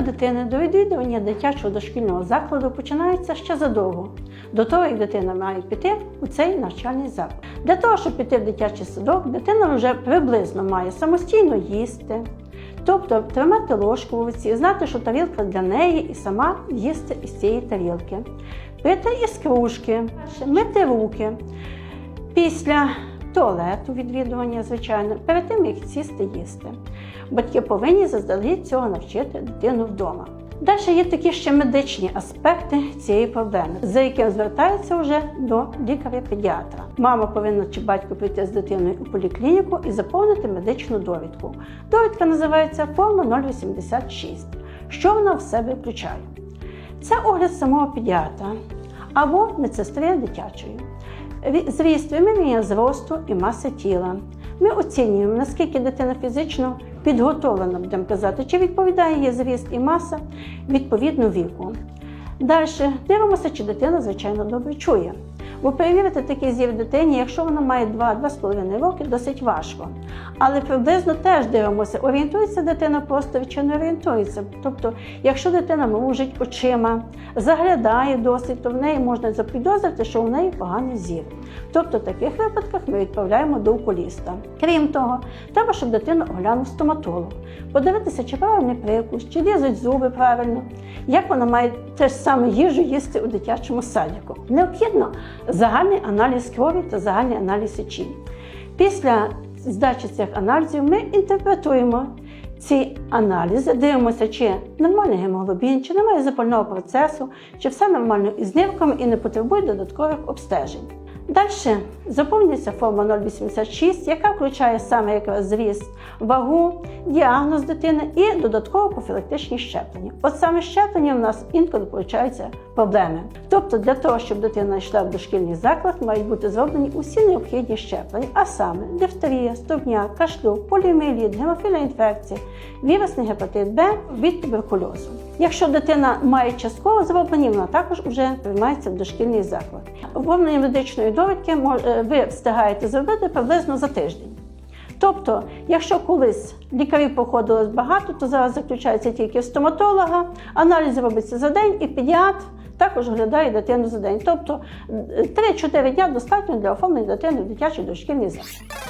дитини до відвідування дитячого дошкільного закладу починається ще задовго, до того, як дитина має піти у цей навчальний заклад. Для того, щоб піти в дитячий садок, дитина вже приблизно має самостійно їсти, тобто тримати ложку в руці, знати, що тарілка для неї, і сама їсти із цієї тарілки, пити із кружки, мити руки. Після туалету відвідування, звичайно, перед тим як сісти їсти. Батьки повинні заздалегідь цього навчити дитину вдома. Далі є такі ще медичні аспекти цієї проблеми, за яким звертаються вже до лікаря-педіатра. Мама повинна чи батько прийти з дитиною у поліклініку і заповнити медичну довідку. Довідка називається форма 086. Що вона в себе включає? Це огляд самого педіатра або медсестри дитячої. Зріст вимірювання зросту і маси тіла. Ми оцінюємо, наскільки дитина фізично підготовлена, будемо казати, чи відповідає її зріст і маса відповідно віку. Далі дивимося, чи дитина, звичайно, добре чує. Бо перевірити такий зір дитині, якщо вона має 2-2,5 роки, досить важко. Але приблизно теж дивимося, орієнтується дитина просто чи не орієнтується. Тобто, якщо дитина мружить очима, заглядає досить, то в неї можна запідозрити, що у неї поганий зір. Тобто, в таких випадках ми відправляємо до окуліста. Крім того, треба, щоб дитину оглянув стоматолог, подивитися, чи правильний прикус, чи лізуть зуби правильно, як вона має те ж саме їжу їсти у дитячому садіку. Необхідно загальний аналіз крові та загальний аналіз сечі. Після здачі цих аналізів ми інтерпретуємо ці аналізи, дивимося, чи нормальний гемоглобін, чи немає запального процесу, чи все нормально із нирками і не потребує додаткових обстежень. Далі заповнюється форма 086, яка включає саме якраз зріст, вагу, діагноз дитини і додатково профілактичні щеплення. От саме щеплення в нас інколи получаються проблеми. Тобто, для того, щоб дитина йшла в дошкільний заклад, мають бути зроблені усі необхідні щеплення, а саме дифтерія, стовбняк, кашлю, поліоміеліт, гемофільна інфекція, вірусний гепатит Б від туберкульозу. Якщо дитина має частково зроблені, вона також вже приймається в дошкільний заклад. Оформлення медичної довідки е, ви встигаєте зробити приблизно за тиждень. Тобто, якщо колись лікарів походилось багато, то зараз заключається тільки в стоматолога, аналіз робиться за день, і педіатр також оглядає дитину за день. Тобто 3-4 дня достатньо для оформлення дитини в дитячий дошкільний заклад.